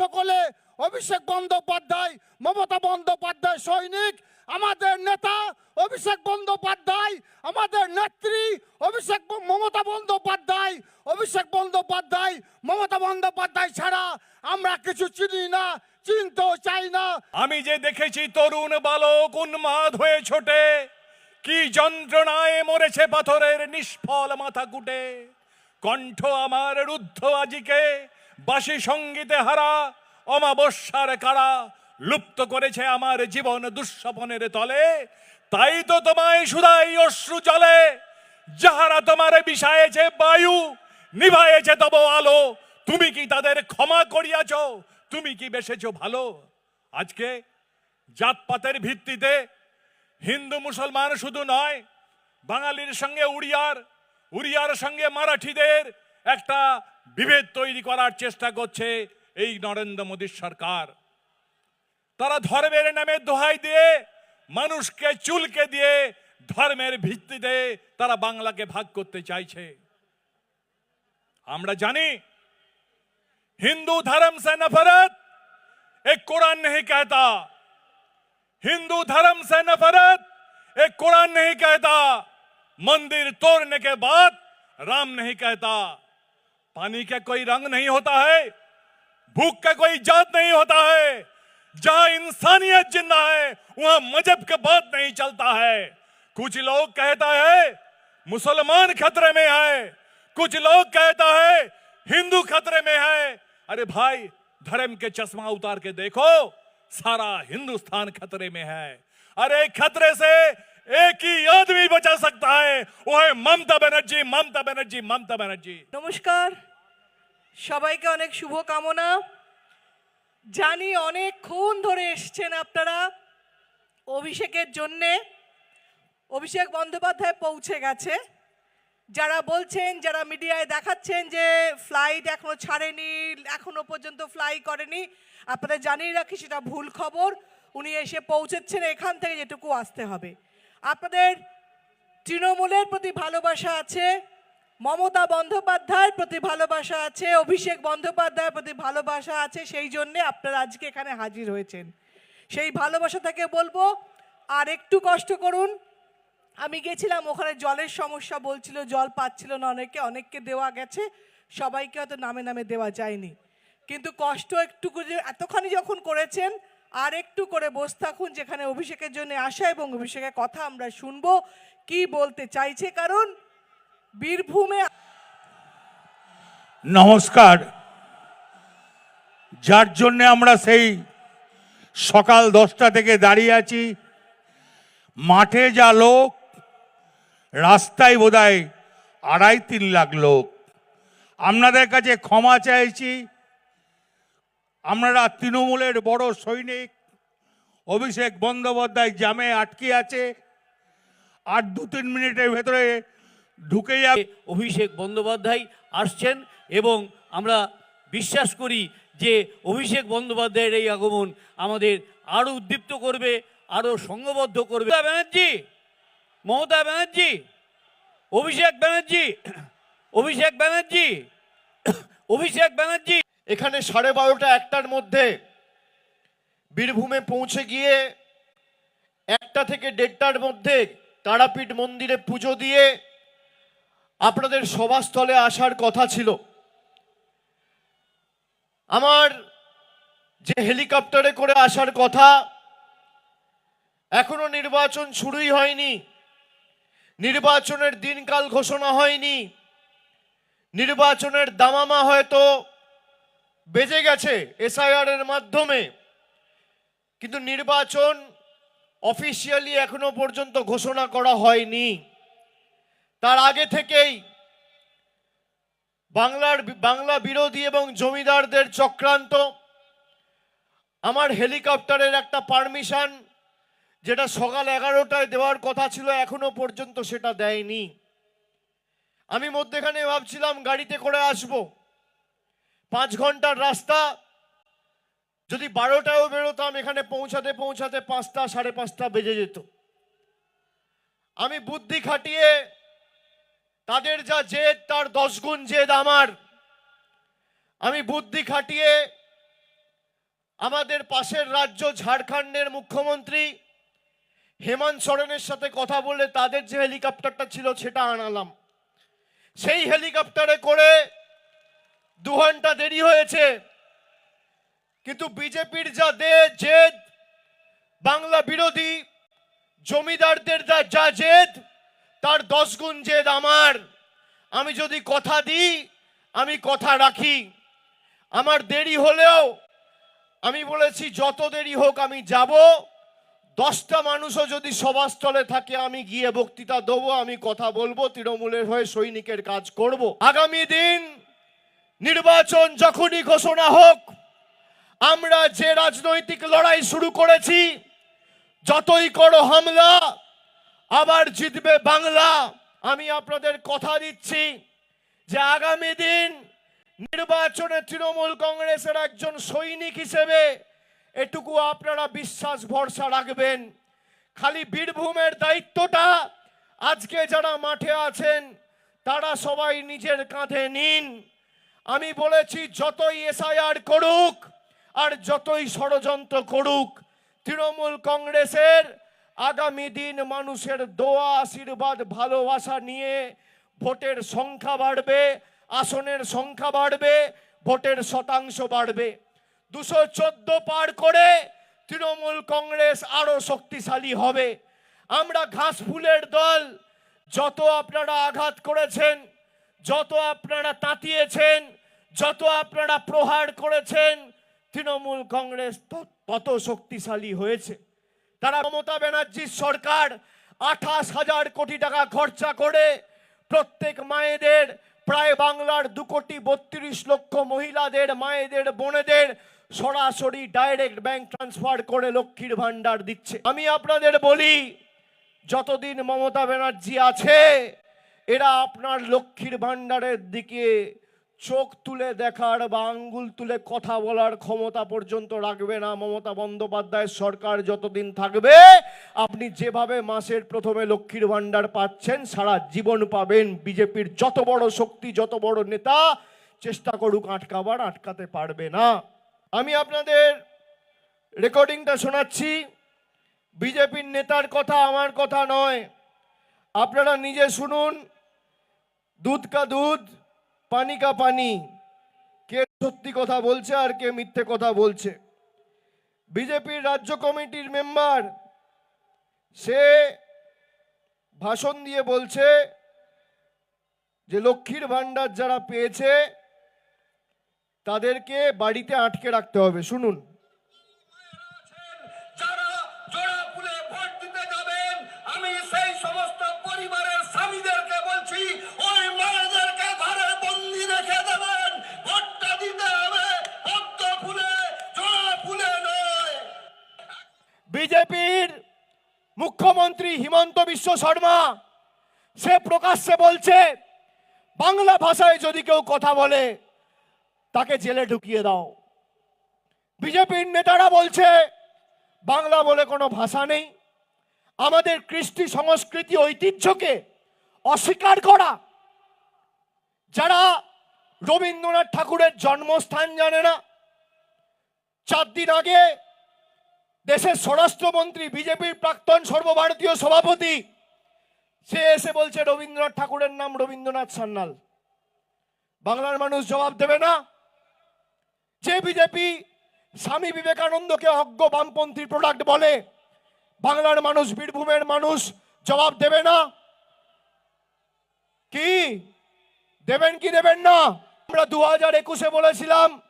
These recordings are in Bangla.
সকলে অভিষেক বন্দ্যোপাধ্যায়, মমতা বন্দ্যোপাধ্যায় সৈনিক, আমাদের নেতা অভিষেক বন্দ্যোপাধ্যায়, আমাদের নেত্রী অভিষেক মমতা বন্দ্যোপাধ্যায়, অভিষেক বন্দ্যোপাধ্যায়, মমতা বন্দ্যোপাধ্যায় ছাড়া আমরা কিছু চিনি না, চিনতেও চাই না। আমি যে দেখেছি তরুণ বালক উন্মাদ হয়ে ছোটে, কি যন্ত্রণায় মরেছে পাথরের নিষ্ফল মাথা কুটে, কণ্ঠ আমার রুদ্ধ আজিকে বাসি সঙ্গীতে হারা, অমাবস্যার কারা লুপ্ত করেছে আমার জীবন দুঃস্বপনের তলে, তাই তো তোমায় সুদাই অশ্রু জলে, যাহারা তোমার বিষায়েছে বায়ু, নিভায়েছে তব আলো, তুমি কি তাদের ক্ষমা করিয়াছ? তুমি কি বেসেছ ভালো? আজকে জাতপাতের ভিত্তিতে হিন্দু মুসলমান শুধু নয়, বাঙালির সঙ্গে উড়িয়ার উড়িয়ার সঙ্গে মারাঠিদের একটা বিভেদ তৈরি করার চেষ্টা করছে এই নরেন্দ্র মোদীর সরকার তারা ধর্মের নামে দোহাই দিয়ে মানুষকে চুলকে দিয়ে ধর্মের ভিত্তিতে তারা বাংলাকে ভাগ করতে চাইছে আমরা জানি हिंदू धर्म से नफरत एक कुरान नहीं कहता हिंदू धर्म से नफरत एक कुरान नहीं कहता मंदिर तोड़ने के बाद राम नहीं कहता पानी का कोई रंग नहीं होता है, भूख का कोई जात नहीं होता है। जहाँ इंसानियत ज़िंदा है, वहाँ मज़हब के बात नहीं चलता है। कुछ लोग कहता है, मुसलमान खतरे में है। कुछ लोग कहता है, हिंदू खतरे में है। अरे भाई, धर्म के चश्मा उतार के देखो, सारा हिंदुस्तान खतरे में है। अरे खतरे से एक ही आदमी बचा सकता है वो है ममता बनर्जी ममता बनर्जी ममता बनर्जी নমস্কার সবাইকে অনেক শুভ কামনা জানি অনেকক্ষণ ধরে এসছেন আপনারা অভিষেকের জন্যে অভিষেক বন্দ্যোপাধ্যায় পৌঁছে গেছে যারা বলছেন যারা মিডিয়ায় দেখাচ্ছেন যে ফ্লাইট এখনো ছাড়েনি এখনো পর্যন্ত ফ্লাই করেনি আপনাদের জানিয়ে রাখি সেটা ভুল খবর উনি এসে পৌঁছেছেন এখান থেকে যেটুকু আসতে হবে আপনাদের তৃণমূলের প্রতি ভালোবাসা আছে, মমতা বন্দ্যোপাধ্যায়ের প্রতি ভালোবাসা আছে, অভিষেক বন্দ্যোপাধ্যায়ের প্রতি ভালোবাসা আছে, সেই জন্যে আপনারা আজকে এখানে হাজির হয়েছেন। সেই ভালোবাসা থেকে বলব, আর একটু কষ্ট করুন। আমি গেছিলাম, ওখানে জলের সমস্যা বলছিল, জল পাচ্ছিল না অনেকে, অনেককে দেওয়া গেছে, সবাইকে হয়তো নামে নামে দেওয়া যায়নি। কিন্তু কষ্ট একটু এতখানি যখন করেছেন আর একটু করে বসে থাকুন যেখানে অভিষেকের জন্য আসা এবং অভিষেকের কথা আমরা শুনব। কি বলতে চাইছে? কারণ বীরভূমে নমস্কার। যার জন্য আমরা সেই সকাল দশটা থেকে দাঁড়িয়ে আছি, মাঠে যা লোক, রাস্তায় বোধহয় আড়াই তিন লাখ লোক। আপনাদের কাছে ক্ষমা চাইছি আপনারা তৃণমূলের বড় সৈনিক। অভিষেক বন্দ্যোপাধ্যায় জামে আটকে আছে। আর দু তিন মিনিটের ভেতরে ঢুকে যাবে। অভিষেক বন্দ্যোপাধ্যায় আসছেন এবং আমরা বিশ্বাস করি যে অভিষেক বন্দ্যোপাধ্যায়ের এই আগমন আমাদের আরও উদ্দীপ্ত করবে, আরও সংঘবদ্ধ করবে। মমতা ব্যানার্জি মমতা ব্যানার্জি, অভিষেক ব্যানার্জি অভিষেক ব্যানার্জি অভিষেক ব্যানার্জি। এখানে সাড়ে বারোটা একটার মধ্যে বীরভূমে পৌঁছে গিয়ে একটা থেকে দেড়টার মধ্যে তারাপীঠ মন্দিরে পুজো দিয়ে আপনাদের সভাস্থলে আসার কথা ছিল। আমার যে হেলিকপ্টারে করে আসার কথা, এখনও নির্বাচন শুরুই হয়নি। নির্বাচনের দিনকাল ঘোষণা হয়নি। নির্বাচনের দামামা হয়তো বেজে গেছে এসআইআর এর মাধ্যমে। কিন্তু নির্বাচন অফিসিয়ালি এখনও পর্যন্ত ঘোষণা করা হয়নি। তার আগে থেকেই বাংলার বাংলা বিরোধী এবং জমিদারদের চক্রান্ত। আমার হেলিকপ্টারের একটা পারমিশন, যেটা সকাল এগারোটায় দেওয়ার কথা ছিল, এখনও পর্যন্ত সেটা দেয়নি। আমি মধ্যেখানে ভাবছিলাম, গাড়িতে করে আসব। পাঁচ ঘণ্টার রাস্তা। যদি বারোটায়ও বেরোতাম, এখানে পৌঁছাতে পৌঁছাতে পাঁচটা, সাড়ে পাঁচটা বেজে যেত। আমি বুদ্ধি খাটিয়ে তাদের যা জেদ, তার দশ গুণ জেদ আমার। আমি বুদ্ধি খাটিয়ে আমাদের পাশের রাজ্য ঝাড়খণ্ডের মুখ্যমন্ত্রী হেমন্ত সোরেনের সাথে কথা বলে তাদের যে হেলিকপ্টারটা ছিল, সেটা আনালাম। সেই হেলিকপ্টারে করে দু ঘণ্টা দেরি হয়েছে। কিন্তু বিজেপির যা দে জেদ বাংলা বিরোধী জমিদারদের যা যা জেদ, তার দশ গুণ জেদ আমার। আমি যদি কথা দিই, আমি কথা রাখি। আমার দেরি হলেও আমি বলেছি, যত দেরি হোক আমি যাব। দশটা মানুষও যদি সভাস্থলে থাকে, আমি গিয়ে বক্তৃতা দেবো, আমি কথা বলব, তৃণমূলের হয়ে সৈনিকের কাজ করব। আগামী দিন নির্বাচন যখনই ঘোষণা হোক, আমরা যে রাজনৈতিক লড়াই শুরু করেছি, যতই করো হামলা, আবার জিতবে বাংলা। আমি আপনাদের কথা দিচ্ছি যে আগামী দিন নির্বাচনে তৃণমূল কংগ্রেসের একজন সৈনিক হিসেবে এটুকু আপনারা বিশ্বাস, ভরসা রাখবেন। খালি বীরভূমের দায়িত্বটা আজকে যারা মাঠে আছেন, তারা সবাই নিজের কাঁধে নিন। আমি বলেছি, যতই এসআইআর করুক আর যতই ষড়যন্ত্র করুক, তৃণমূল কংগ্রেসের আগামী দিন মানুষের দোয়া, আশীর্বাদ, ভালোবাসা নিয়ে ভোটের সংখ্যা বাড়বে, আসনের সংখ্যা বাড়বে, ভোটের শতাংশ বাড়বে। দুশো চোদ্দ পার করে তৃণমূল কংগ্রেস আরও শক্তিশালী হবে। আমরা ঘাস ফুলের দল, যত আপনারা আঘাত করেছেন, যত আপনারা তাতিয়েছেন যত আপনারা প্রহার করেছেন, তৃণমূল কংগ্রেস তত শক্তিশালী হয়েছে। তারা মমতা ব্যানার্জির সরকার আঠাশ হাজার কোটি টাকা খরচা করে প্রত্যেক মায়েদের, প্রায় বাংলার দু কোটি বত্রিশ লক্ষ মহিলাদের, মায়েদের, বোনেদের সরাসরি ডাইরেক্ট ব্যাংক ট্রান্সফার করে লক্ষ্মীর ভান্ডার দিচ্ছে। আমি আপনাদের বলি, যতদিন মমতা ব্যানার্জি আছে, এরা আপনার লক্ষ্মীর ভান্ডারের দিকে চোখ তুলে দেখার বা আঙ্গুল তুলে কথা বলার ক্ষমতা পর্যন্ত রাখবে না মমতা বন্দ্যোপাধ্যায়ের সরকার যতদিন থাকবে। আপনি যেভাবে মাসের প্রথমে লক্ষ্মীর ভান্ডার পাচ্ছেন, সারা জীবন পাবেন বিজেপির যত বড় শক্তি, যত বড় নেতা, চেষ্টা করুক আটকাবার, আটকাতে পারবে না। আমি আপনাদের রেকর্ডিংটা শোনাচ্ছি। বিজেপির নেতার কথা আমার কথা নয়। আপনারা নিজে শুনুন। দুধ কা দুধ পানি কা পানি। কে সত্যি কথা বলছে আর কে মিথ্যে কথা বলছে। বিজেপির রাজ্য কমিটির মেম্বার, সে ভাষণ দিয়ে বলছে যে লক্ষ্মীর ভাণ্ডার যারা পেয়েছে, তাদেরকে বাড়িতে আটকে রাখতে হবে। শুনুন। মুখ্যমন্ত্রী হিমন্ত বিশ্ব শর্মা, সে প্রকাশ্যে বলছে, বাংলা ভাষায় যদি কেউ কথা বলে, তাকে জেলে ঢুকিয়ে দাও। বিজেপির নেতারা বলছে, বাংলা বলে কোনো ভাষা নেই। আমাদের কৃষ্টি সংস্কৃতি ঐতিহ্যকে অস্বীকার করা। যারা রবীন্দ্রনাথ ঠাকুরের জন্মস্থান জানে না, চার দিন আগে দেশের স্বরাষ্ট্রমন্ত্রী, বিজেপির প্রাক্তন সর্বভারতীয় সভাপতি, সে এসে বলছে, রবীন্দ্রনাথ ঠাকুরের নাম রবীন্দ্রনাথ সান্যাল। বাংলার মানুষ জবাব দেবে না। যে বিজেপি স্বামী বিবেকানন্দকে অজ্ঞ বামপন্থী প্রোডাক্ট বলে, বাংলার মানুষ বীরভূমের মানুষ জবাব দেবে না। কি? দেবেন কি দেবেন না? আমরা দু হাজার একুশে বলেছিলাম,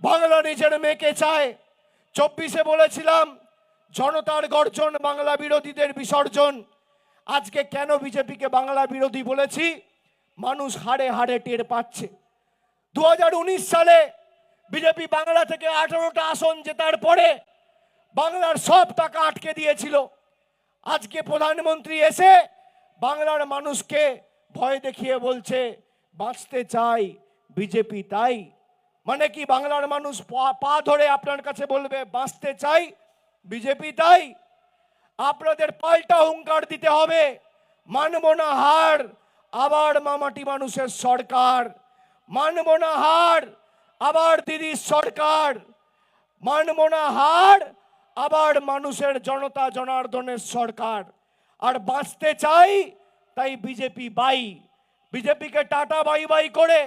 বাংলা নিজের মেয়েকে চায়। চব্বিশে বলেছিলাম জনতার গর্জন বাংলা বিরোধীদের বিসর্জন। আজকে কেন বিজেপিকে বাংলা বিরোধী বলেছি? মানুষ হাড়ে হাড়ে টের পাচ্ছে। দু হাজার উনিশ সালে বিজেপি বাংলা থেকে আঠারোটা আসন জেতার পরে বাংলার সব টাকা আটকে দিয়েছিল। আজকে প্রধানমন্ত্রী এসে বাংলার মানুষকে ভয় দেখিয়ে বলছে, বাঁচতে চাই, বিজেপি তাই। মানে কি বাংলার মানুষ পা- পা ধরে আপনার কাছে বলবে, বাঁচতে চাই বিজেপি তাই আপনাদের পাল্টা হুঙ্কার দিতে হবে। মানব না হার, আবার মামাটি মানুষের সরকার। মানব না হার, আবার দিদির সরকার। মানব না হার, আবার মানুষের জনতা জনার্দনের সরকার। আর বাঁচতে চাই, তাই বিজেপি বাই। বিজেপিকে টাটা বাই বাই করে